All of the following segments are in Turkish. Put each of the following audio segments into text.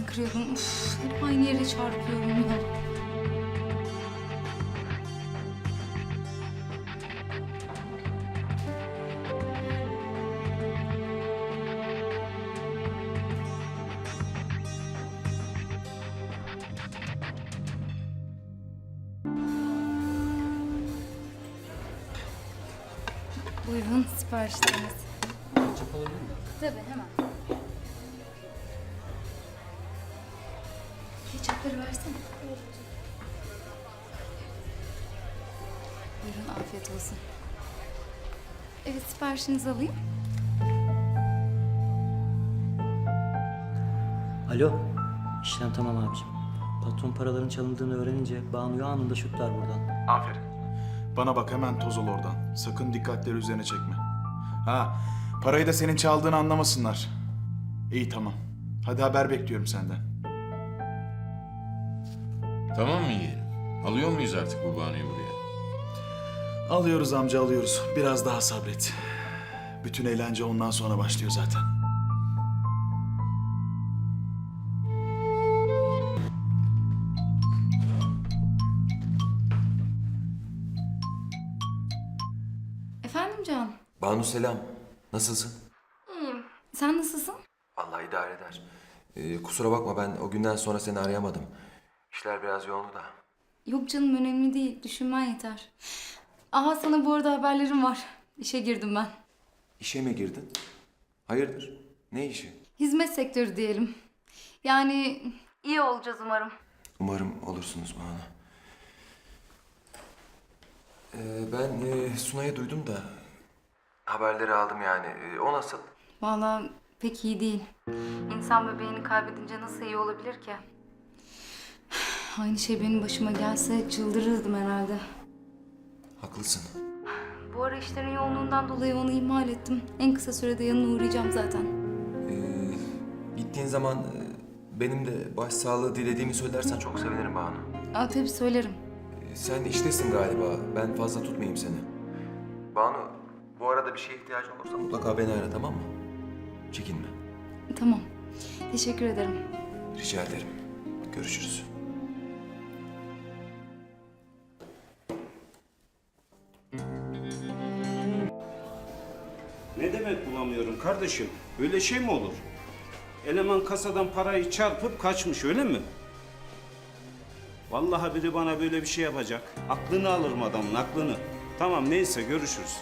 kalsın kırıyordum. Uf, hep aynı yere çarpıyorum ya. Buyurun siparişleriniz. Tabii hemen. Ketçapları versene. Buyurun afiyet olsun. Evet siparişinizi alayım. Alo, işlem tamam abicim. Patron paraların çalındığını öğrenince Banu'yu anında şutlar buradan. Aferin. Bana bak hemen toz ol oradan. Sakın dikkatleri üzerine çekme. Ha, parayı da senin çaldığını anlamasınlar. İyi tamam. Hadi haber bekliyorum senden. Tamam mı yeğenim? Alıyor muyuz artık bu bahaneyi buraya? Alıyoruz amca alıyoruz. Biraz daha sabret. Bütün eğlence ondan sonra başlıyor zaten. Efendim Can? Banu selam. Nasılsın? Sen nasılsın? Vallahi idare eder. Ee, kusura bakma ben o günden sonra seni arayamadım. İşler biraz yoğundu da. Yok canım önemli değil. Düşünmen yeter. Aha sana bu arada haberlerim var. İşe girdim ben. İşe mi girdin? Hayırdır? Ne işi? Hizmet sektörü diyelim. Yani iyi olacağız umarım. Umarım olursunuz Banu. Ee, ben e, Sunay'ı duydum da. Haberleri aldım yani. Ee, o nasıl? Vallahi pek iyi değil. İnsan bebeğini kaybedince nasıl iyi olabilir ki? Aynı şey benim başıma gelse çıldırırdım herhalde. Haklısın. Bu ara işlerin yoğunluğundan dolayı onu ihmal ettim. En kısa sürede yanına uğrayacağım zaten. Ee, gittiğin zaman e, benim de başsağlığı dilediğimi söylersen çok sevinirim Banu. Aa tabii söylerim. Ee, Sen iştesin galiba. Ben fazla tutmayayım seni. Banu, bu arada bir şeye ihtiyacın olursa mutlaka beni ara tamam mı? Çekinme. Tamam. Teşekkür ederim. Rica ederim. Görüşürüz. Demek bulamıyorum kardeşim? Öyle şey mi olur? Eleman kasadan parayı çarpıp kaçmış öyle mi? Vallahi biri bana böyle bir şey yapacak. Aklını alırım adamın aklını. Tamam neyse görüşürüz.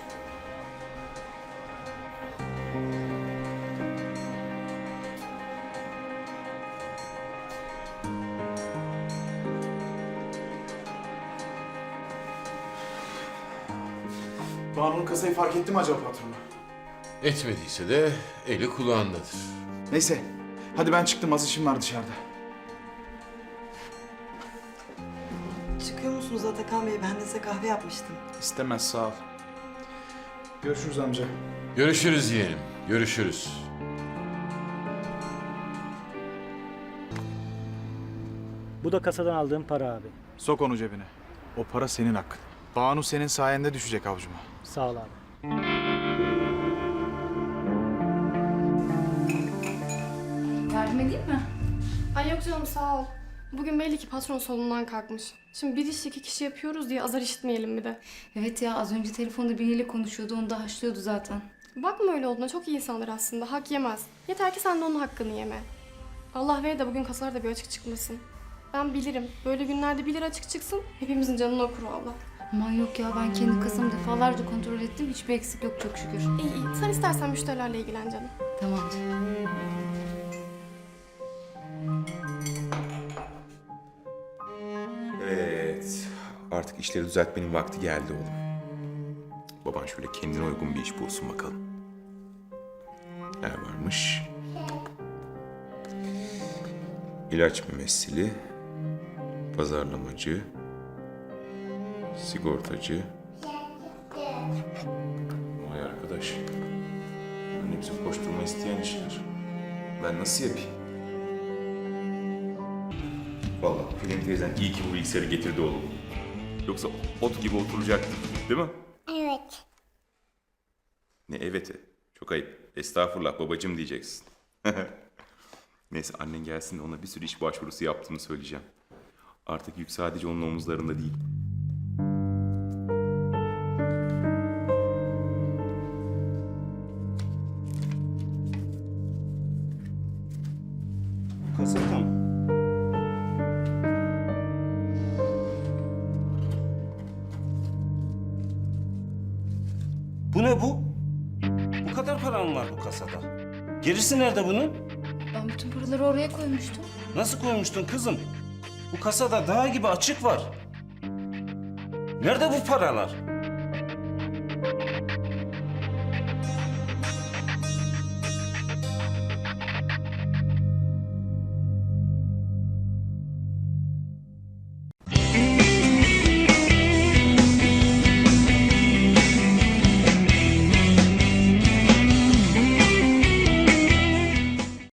Banu'nun kasayı fark etti mi acaba patronu? Etmediyse de eli kulağındadır. Neyse. Hadi ben çıktım. Az işim var dışarıda. Çıkıyor musunuz Atakan Bey? Ben de size kahve yapmıştım. İstemez sağ ol. Görüşürüz amca. Görüşürüz yeğenim, görüşürüz. Bu da kasadan aldığım para abi. Sok onu cebine. O para senin hakkın. Banu senin sayende düşecek avcuma. Sağ ol abi. Yardım edeyim mi? Ay yok canım sağ ol. Bugün belli ki patron solundan kalkmış. Şimdi bir iş iki kişi yapıyoruz diye azar işitmeyelim bir de. Evet ya az önce telefonda biriyle konuşuyordu. Onu da haşlıyordu zaten. Bakma öyle olduğuna çok iyi insanlar aslında. Hak yemez. Yeter ki sen de onun hakkını yeme. Allah ver de bugün kasalarda bir açık çıkmasın. Ben bilirim. Böyle günlerde bir lira açık çıksın. Hepimizin canını okur valla. Aman yok ya ben kendi kasamı defalarca kontrol ettim. Hiçbir eksik yok çok şükür. İyi iyi. Sen istersen müşterilerle ilgilen canım. Tamam canım. Artık işleri düzeltmenin vakti geldi oğlum. Baban şöyle kendine uygun bir iş bulsun bakalım. Ne varmış? İlaç mümessili, pazarlamacı, sigortacı. Vay arkadaş. Bunların hepsi koşturma isteyen işler. Ben nasıl yapayım? Vallahi Pelin teyzen iyi ki bu bilgisayarı getirdi oğlum. Yoksa ot gibi oturacaktı. Değil mi? Evet. Ne eveti? Çok ayıp. Estağfurullah babacım diyeceksin. Neyse annen gelsin de ona bir sürü iş başvurusu yaptığını söyleyeceğim. Artık yük sadece onun omuzlarında değil. Kasada bu? Bu kadar param var bu kasada. Gerisi nerede bunun? Ben bütün paraları oraya koymuştum. Nasıl koymuştun kızım? Bu kasada dağ gibi açık var. Nerede bu paralar?